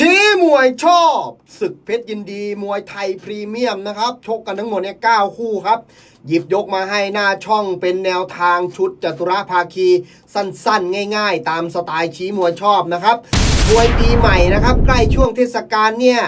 ชี้มวยชอบศึกเพชรยินดีมวยไทยพรีเมียมนะครับ ชกกันทั้งหมดเนี่ย9คู่ครับ หยิบยกมาให้หน้าช่องเป็นแนวทางชุดจตุรภาคี สั้นๆ ง่ายๆ ตามสไตล์ชี้มวยชอบนะครับ มวยปีใหม่นะครับ ใกล้ช่วงเทศกาลเนี่ย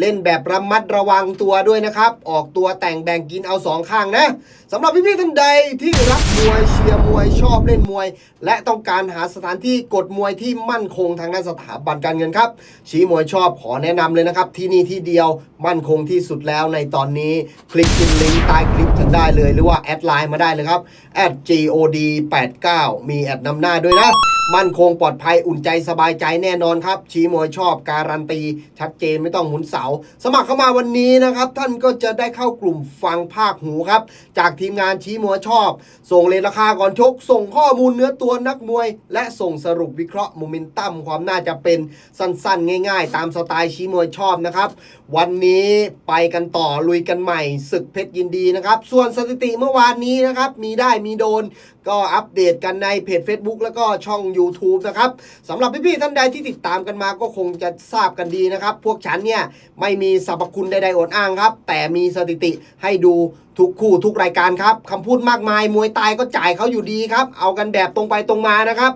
เล่นแบบระมัดระวังตัวด้วยนะครับ ออกตัวแต่งแบ่งกินเอาสองข้างนะสำหรับพี่ๆท่านใดที่รักมวยเชียร์มวยชอบเล่นมวย และต้องการหาสถานที่กดมวยที่มั่นคงทางด้านสถาบันการเงินครับ ชี้มวยชอบขอแนะนำเลยนะครับ ที่นี่ที่เดียวมั่นคงที่สุดแล้วในตอนนี้ คลิกที่ลิงก์ใต้คลิปกันได้เลย หรือว่าแอดไลน์มาได้เลยครับ god 89 มีแอดนำหน้าด้วยนะ มั่นคงปลอดภัยอุ่นใจสบายใจแน่นอนครับ ชี้มวยชอบการันตี ชัดเจนไม่ต้องหมุนเสา สมัครเข้ามาวันนี้นะครับ ท่านก็จะได้เข้ากลุ่มฟังภาคหูครับ จากทีมงานชี้มวยชอบ ส่งเลทราคาก่อนชก ส่งข้อมูลเนื้อตัวนักมวย และส่งสรุปวิเคราะห์โมเมนตัมความน่าจะเป็นสั้นๆ ง่าย ๆ ตามสไตล์ชี้มวยชอบนะครับวันนี้ไปกันต่อลุยกันใหม่ศึกเพชรยินดีนะครับ ส่วนสถิติเมื่อวานนี้นะครับ มีได้มีโดนก็อัปเดตกันในเพจ Facebook แล้วก็ช่อง YouTube นะครับสำหรับพี่ๆท่านใดที่ติดตามกันมาก็คงจะทราบกันดีนะครับ พวกฉันเนี่ยไม่มีสรรพคุณใดๆอดอ้างครับ แต่มีสถิติให้ดูทุกคู่ทุกรายการครับคำพูดมากมาย มวยตายก็จ่ายเขาอยู่ดีครับ เอากันแบบตรงไปตรงมานะครับ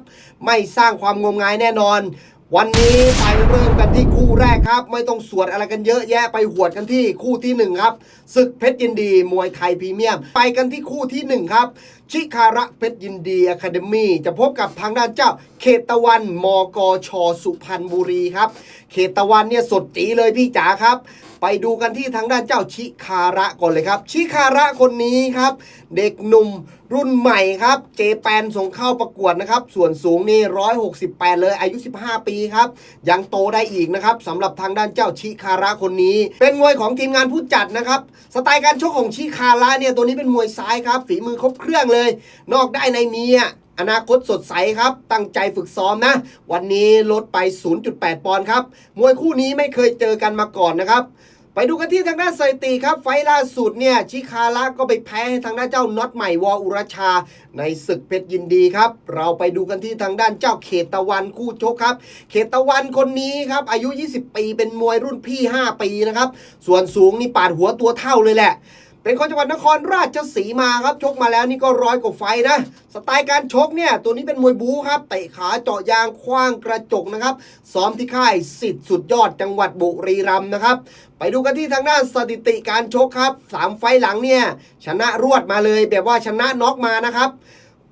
ไม่สร้างความงมงายแน่นอน วันนี้ไปเริ่มกันที่คู่ แรกครับ ไม่ต้องสวดอะไรกันเยอะแยะไปหวดกันที่คู่ที่หนึ่งครับศึกเพชรยินดี มวยไทยพรีเมียม ไปกันที่คู่ที่หนึ่งครับ ชิคาระเพชรยินดีอะคาเดมี่จะพบกับทางด้านเจ้า เขตตะวันมกชสุพรรณบุรีครับ เขตตะวันเนี่ยสดจีเลยพี่จ๋าครับ ไปดูกันที่ทางด้านเจ้าชิคาระก่อนเลยครับ ชิคาระคนนี้ครับ เด็กหนุ่มรุ่นใหม่ครับ เจแปนส่งเข้าประกวดนะครับ ส่วนสูงนี่168 เลยอายุ 15 ปีครับ ยังโตได้อีกนะครับสำหรับทางด้านเจ้าชิคาระคนนี้ เป็นมวยของทีมงานผู้จัดนะครับ สไตล์การชกของชิคาระเนี่ยตัวนี้เป็นมวยซ้ายครับฝีมือครบเครื่องเลยนอกได้ในมีอะอนาคตสดใสครับ ตั้งใจฝึกซ้อมนะ วันนี้ลดไป 0.8 ปอนด์ครับ มวยคู่นี้ไม่เคยเจอกันมาก่อนนะครับ ไปดูกันที่ทางด้านสถิติครับ ไฟล่าสุดเนี่ย ชิคาระก็ไปแพ้ให้ทางด้านเจ้าน็อตใหม่วออุรชา ในศึกเพชรยินดีครับ เราไปดูกันที่ทางด้านเจ้าเขตตะวันคู่ชกครับ เขตตะวันคนนี้ครับ อายุ 20 ปี เป็นมวยรุ่นพี่ 5 ปีนะครับ ส่วนสูงนี่ปาดหัวตัวเท่าเลยแหละ เป็นคนจังหวัดนครราชสีมาครับ ชกมาแล้วนี่ก็ร้อยกว่าไฟนะ สไตล์การชกเนี่ย ตัวนี้เป็นมวยบู๊ครับเตะขาเจาะยางคว้างกระจกนะครับ ซ้อมที่ค่ายสิทธิ์สุดยอดจังหวัดบุรีรัมย์นะครับ ไปดูกันที่ทางด้านสถิติการชกครับสามไฟหลังเนี่ย ชนะรวดมาเลยแบบว่าชนะน็อกมานะครับ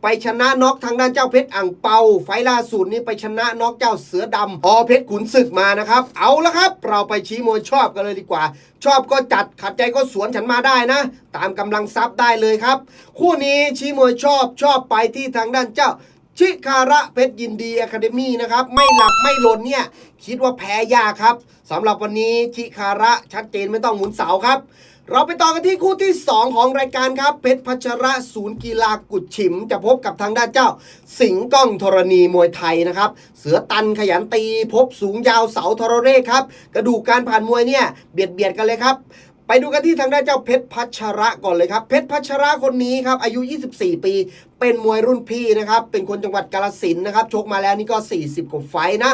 ไปชนะน็อกทางด้านเจ้าเพชรอ่างเปา ไฟล่าสุดนี้ไปชนะน็อกเจ้าเสือดำอเพชรขุนศึกมานะครับ เอาละครับ เราไปชี้มวยชอบกันเลยดีกว่า ชอบก็จัดขัดใจก็สวนฉันมาได้นะ ตามกำลังทรัพย์ได้เลยครับ คู่นี้ชี้มวยชอบชอบไปที่ทางด้านเจ้าชิคาระเพชรยินดีอะคาเดมี่นะครับ ไม่หลับไม่หล่นเนี่ย คิดว่าแพ้ยากครับสำหรับวันนี้ชิคาระชัดเจนไม่ต้องหมุนเสาครับ เราไปต่อกันที่คู่ที่ 2 ของรายการครับ เพชรพัชระศูนย์กีฬากุดฉิม จะพบกับทางด้านเจ้า สิงห์ก้องธรณีมวยไทยนะครับ เสือตันขยันตี พบสูงยาวเสาทรเรศครับ กระดูกการผ่านมวยเนี่ย เบียดเบียดกันเลยครับ ไปดูกันที่ทางด้านเจ้าเพชรพัชระก่อนเลยครับ เพชรพัชระคนนี้ครับ อายุ 24 ปี เป็นมวยรุ่นพี่นะครับ เป็นคนจังหวัดกาลสินนะครับ ชกมาแล้วนี่ก็ 40 กว่าไฟนะ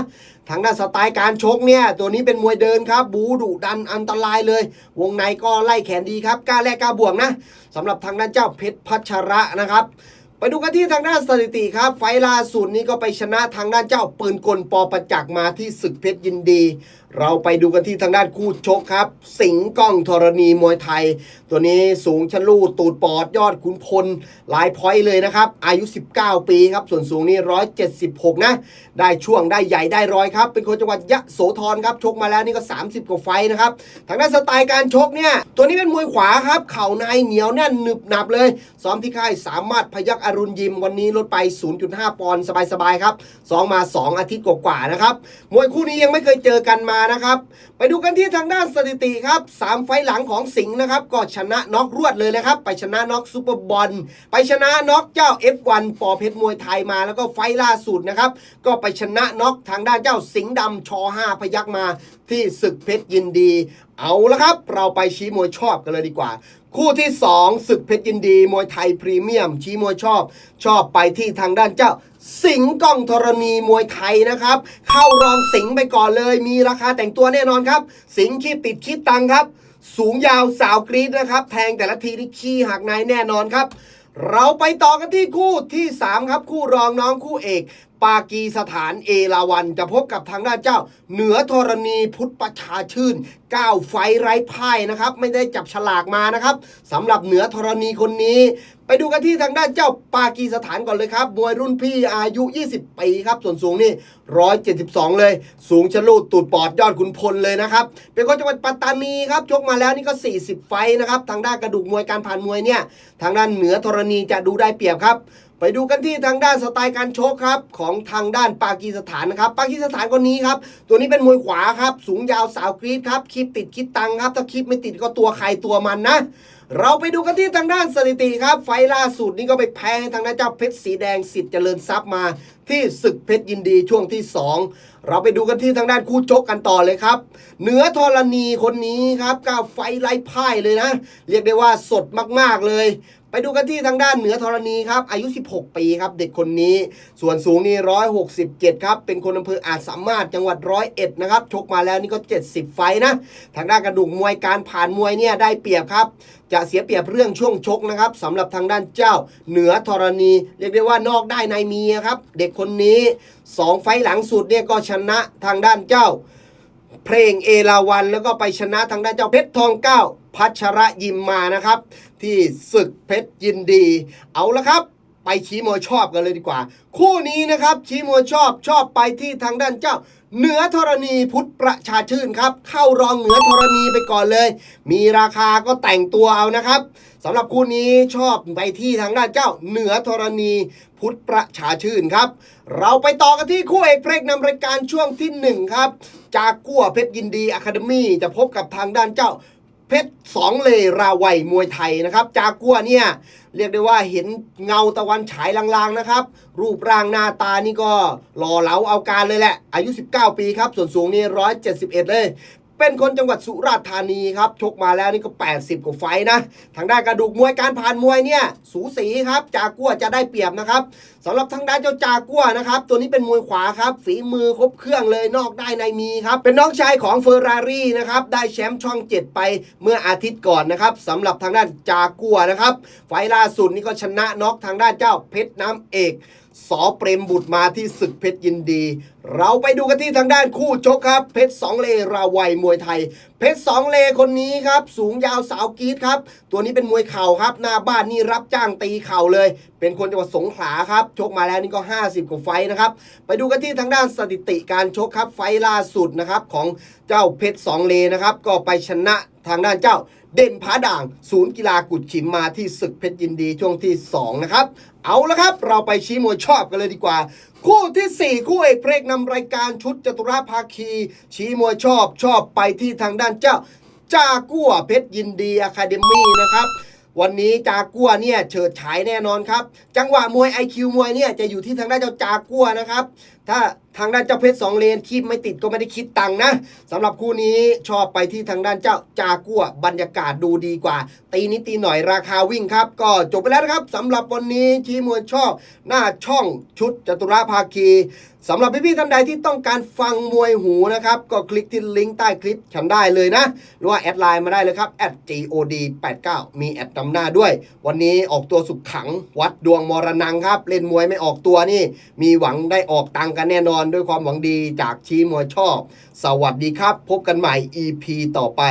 ทางด้านสไตล์การชกเนี่ย ตัวนี้เป็นมวยเดินครับ บูดุดันอันตรายเลย วงในก็ไล่แขนดีครับกล้าแลกกล้าบวกนะสำหรับทางด้านเจ้าเพชรพัชระนะครับ ไปดูกันที่ทางด้านสถิติครับ ไฟล่าสุดนี้ก็ไปชนะทางด้านเจ้าปืนกลปอประจักษ์มาที่ศึกเพชรยินดี เราไปดูกันที่ทางด้านคู่ชกครับ สิงห์ก้องธรณีมวยไทย ตัวนี้สูงชะลูตูดปอดยอดขุนพลหลายพอยต์เลยนะครับ อายุ 19 ปีครับ ส่วนสูงนี่176 นะ ได้ช่วงได้ใหญ่ได้ร้อยครับ เป็นคนจังหวัดยะโสธรครับชกมาแล้วนี่ก็ 30 กว่าไฟนะครับทางด้านสไตล์การชกเนี่ยตัวนี้เป็นมวยขวาครับเข่าในเหนียวแน่นหนึบหนับเลยซ้อมที่ค่ายสามารถพยักอรุณยิมวันนี้ลดไป 0.5 ปอนด์สบายๆครับซ้อมมา 2 อาทิตย์กว่าๆนะครับมวยคู่นี้ยังไม่เคยเจอกันมานะครับ ไปดูกันที่ทางด้านสถิติครับ 3 ไฟหลังของสิงห์นะครับ ก็ชนะน็อกรวดเลยนะครับ ไปชนะน็อกซูเปอร์บอลไปชนะน็อกเจ้า F1 ปอเพชรมวยไทยมาแล้วก็ไฟล์ล่าสุดนะครับ ก็ไปชนะน็อกทางด้านเจ้าสิงห์ดำช5พยักมาที่ศึกเพชรยินดีเอาละครับ เราไปชี้มวยชอบกันเลยดีกว่า คู่ที่ 2 ศึกเพชรยินดี มวยไทยพรีเมียม ชี้มวยชอบ ชอบไปที่ทางด้านเจ้า สิงห์กล้องธรณีมวยไทยนะครับ เข้ารองสิงห์ไปก่อนเลย มีราคาแต่งตัวแน่นอนครับ สิงห์คีบติดคิดตังครับ สูงยาวสาวกรีดนะครับ แทงแต่ละทีที่ขี้หักในแน่นอนครับเราไปต่อกันที่คู่ที่ 3 ครับ คู่รองน้องคู่เอก ปากีสถานเอราวันจะพบกับทางด้านเจ้า เหนือธรณีพุทธประชาชื่น9ไฟไร้พ่ายนะครับ ไม่ได้จับฉลากมานะครับสำหรับเหนือธรณีคนนี้ ไปดูกันที่ทางด้านเจ้าปากีสถานก่อนเลยครับมวยรุ่นพี่อายุ 20 ปีครับ ส่วนสูงนี่ 172 เลย สูงชะลูดตูดปอดยอดขุนพลเลยนะครับ เป็นคนจังหวัดปัตตานีครับชกมาแล้วนี่ก็ 40 ไฟนะครับ ทางด้านกระดูกมวยการผ่านมวยเนี่ย ทางด้านเหนือธรณีจะดูได้เปรียบครับ ไปดูกันที่ทางด้านสไตล์การชกครับของทางด้านปากีสถานนะครับ ปากีสถานคนนี้ครับ ตัวนี้เป็นมวยขวาครับ สูงยาวสาวกรีดครับคลิปติดคิดตังครับ ถ้าคลิปไม่ติดก็ตัวใครตัวมันนะ เราไปดูกันที่ทางด้านสถิติครับ ไฟล่าสุดนี่ก็ไปแพ้ทางด้านเจ้าเพชรสีแดงสิทธิ์เจริญทรัพย์มา ที่ศึกเพชรยินดีช่วงที่ 2 เราไปดูกันที่ทางด้านคู่ชกกันต่อเลยครับ เหนือธรณีคนนี้ครับก้าวไฟไล่พ่ายเลยนะ เรียกได้ว่าสดมากๆเลย ไปดูกันที่ทางด้านเหนือธรณีครับ อายุ 16 ปีครับ เด็กคนนี้ ส่วนสูงนี่167 ครับ เป็นคนอำเภออาจสามารถจังหวัดร้อยเอ็ดนะครับ ชกมาแล้วนี่ก็ 70 ไฟนะ ทางด้านกระดูกมวยการผ่านมวยเนี่ยได้เปรียบครับ จะเสียเปรียบเรื่องช่วงชกนะครับสำหรับทางด้านเจ้าเหนือธรณี เรียกได้ว่านอกได้ในมีครับ เด็กคนนี้ 2 ไฟหลังสุดเนี่ยก็ชนะทางด้านเจ้า เพลงเอราวันแล้วก็ไปชนะทางด้านเจ้าเพชรทองเก้าพัชระยิมมานะครับ ที่ศึกเพชรยินดี เอาละครับ ไปชี้มวยชอบกันเลยดีกว่า คู่นี้นะครับชี้มวยชอบชอบไปที่ทางด้านเจ้า เหนือธรณีพุทธประชาชื่นครับ เข้ารองเหนือธรณีไปก่อนเลย มีราคาก็แต่งตัวเอานะครับสำหรับคู่นี้ชอบไปที่ทางด้านเจ้าเหนือธรณีพุทธประชาชื่นครับ เราไปต่อกันที่คู่เอกเพลงนำรายการช่วงที่หนึ่งครับ จากกัวเพชรยินดีอะคาเดมี่จะพบกับทางด้านเจ้า เพชรสองเลราวัยมวยไทยนะครับ จากกัวเนี่ยเรียกได้ว่าเห็นเงาตะวันฉายลางๆนะครับ รูปร่างหน้าตานี่ก็หล่อเหลาเอาการเลยแหละ อายุ 19 ปีครับ ส่วนสูงนี่171 เลย เป็นคนจังหวัดสุราษฎร์ธานีครับ ชกมาแล้วนี่ก็ 80 กว่าไฟนะ ทางด้านกระดูกมวยการผ่านมวยเนี่ย สูสีครับ จากัวจะได้เปรียบนะครับสำหรับทางด้านเจ้าจากัวนะครับ ตัวนี้เป็นมวยขวาครับ ฝีมือครบเครื่องเลยนอกได้ในมีครับ เป็นน้องชายของเฟอร์รารี่นะครับ ได้แชมป์ช่อง 7 ไปเมื่ออาทิตย์ก่อนนะครับสำหรับทางด้านจากัวนะครับ ไฟล์ล่าสุดนี่ก็ชนะน็อกทางด้านเจ้าเพชรน้ำเอก สอเปรมบุตรมาที่ศึกเพชรยินดี เราไปดูกันที่ทางด้านคู่ชกครับ เพชรสองเลราวัยมวยไทย เพชรสองเลคนนี้ครับ สูงยาวสาวกีดครับ ตัวนี้เป็นมวยเข่าครับ หน้าบ้านนี่รับจ้างตีเข่าเลย เป็นคนจังหวัดสงขลาครับชกมาแล้วนี่ก็ 50กว่าไฟนะครับ ไปดูกันที่ทางด้านสถิติการชกครับไฟล่าสุดนะครับของเจ้าเพชรสองเลนะครับก็ไปชนะ ทางด้านเจ้า เด่นผาด่าง ศูนย์กีฬากุดฉิมมาที่ศึกเพชรยินดีช่วงที่ 2 นะครับ เอาละครับ เราไปชี้มวยชอบกันเลยดีกว่า คู่ทีสี่4 คู่เอกเพลงนำรายการชุดจตุราภาคี ชี้มวยชอบชอบไปที่ทางด้านเจ้า จากัวเพชรยินดีอะคาเดมี่นะครับวันนี้จากัวเนี่ยเฉิดฉายแน่นอนครับ จังหวะมวย IQ มวยเนี่ยจะอยู่ที่ทางด้านเจ้าจากัวนะครับ ถ้าทางด้านเจ้าเพชรสองเลนคีบไม่ติดก็ไม่ได้คิดตังนะสำหรับคู่นี้ชอบไปที่ทางด้านเจ้าจากัวบรรยากาศดูดีกว่า ตีนิดตีหน่อยราคาวิ่งครับ ก็จบไปแล้วนะครับสำหรับวันนี้ชี้มวยชอบ หน้าช่องชุดจตุราภาคีสำหรับพี่ๆท่านใดที่ต้องการฟังมวยหูนะครับ ก็คลิกที่ลิงก์ใต้คลิปฉันได้เลยนะ หรือว่าแอดไลน์มาได้เลยครับ @god89 มีแอดนำหน้าด้วย วันนี้ออกตัวสุขขัง วัดดวงมรณงครับ เล่นมวยไม่ออกตัวนี่ มีหวังได้ออกตังกันแน่นอนด้วยความหวังดีจากชี้มวยชอบ สวัสดีครับ พบกันใหม่ EP ต่อไป